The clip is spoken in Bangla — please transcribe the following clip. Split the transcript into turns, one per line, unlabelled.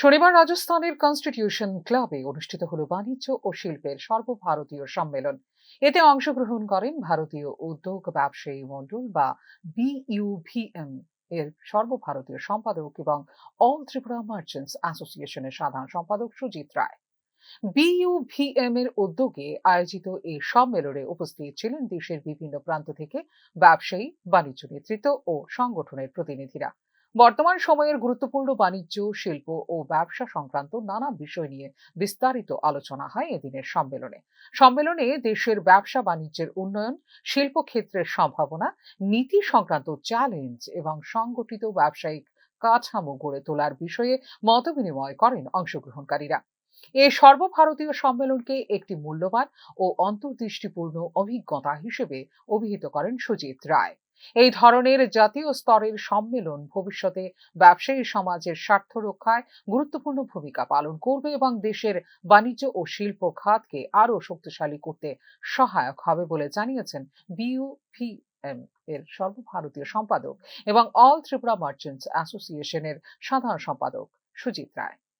শনিবার রাজস্থানের কনস্টিটিউশন ক্লাবে অনুষ্ঠিত হল বাণিজ্য ও শিল্পের সর্বভারতীয় সম্মেলন। এতে অংশগ্রহণ করেন ভারতীয় উদ্যোগ ব্যবসায়ী মণ্ডল বা বিইউভিএম এর সর্বভারতীয় সম্পাদক এবং অল ত্রিপুরা মার্চেন্টস অ্যাসোসিয়েশনের সাধারণ সম্পাদক সুজিত রায়। বিইউভিএম এর উদ্যোগে আয়োজিত এই সম্মেলনে উপস্থিত ছিলেন দেশের বিভিন্ন প্রান্ত থেকে ব্যবসায়ী, বাণিজ্য নেতৃত্ব ও সংগঠনের প্রতিনিধিরা। বর্তমান সময়ের গুরুত্বপূর্ণ বাণিজ্য, শিল্প ও ব্যবসা সংক্রান্ত নানা বিষয় নিয়ে বিস্তারিত আলোচনা হয় এদিনের সম্মেলনে। সম্মেলনে দেশের ব্যবসা বাণিজ্যের উন্নয়ন, শিল্প ক্ষেত্রের সম্ভাবনা, নীতি সংক্রান্ত চ্যালেঞ্জ এবং সংগঠিত ব্যবসায়িক কাঠামো গড়ে তোলার বিষয়ে মতবিনিময় করেন অংশগ্রহণকারীরা। এই সর্বভারতীয় সম্মেলনকে একটি মূল্যবান ও অন্তর্দৃষ্টিপূর্ণ অভিজ্ঞতা হিসেবে অভিহিত করেন সুজিত রায়। এই ধরনের জাতীয় স্তরের সম্মেলন ভবিষ্যতে ব্যবসায়ী সমাজের স্বার্থ রক্ষায় গুরুত্বপূর্ণ ভূমিকা পালন করবে এবং দেশের বাণিজ্য ও শিল্প খাতকে আরও শক্তিশালী করতে সহায়ক হবে বলে জানিয়েছেন বিইউভিএম এর সর্বভারতীয় সম্পাদক এবং অল ত্রিপুরা মার্চেন্টস অ্যাসোসিয়েশনের সাধারণ সম্পাদক সুজিত রায়।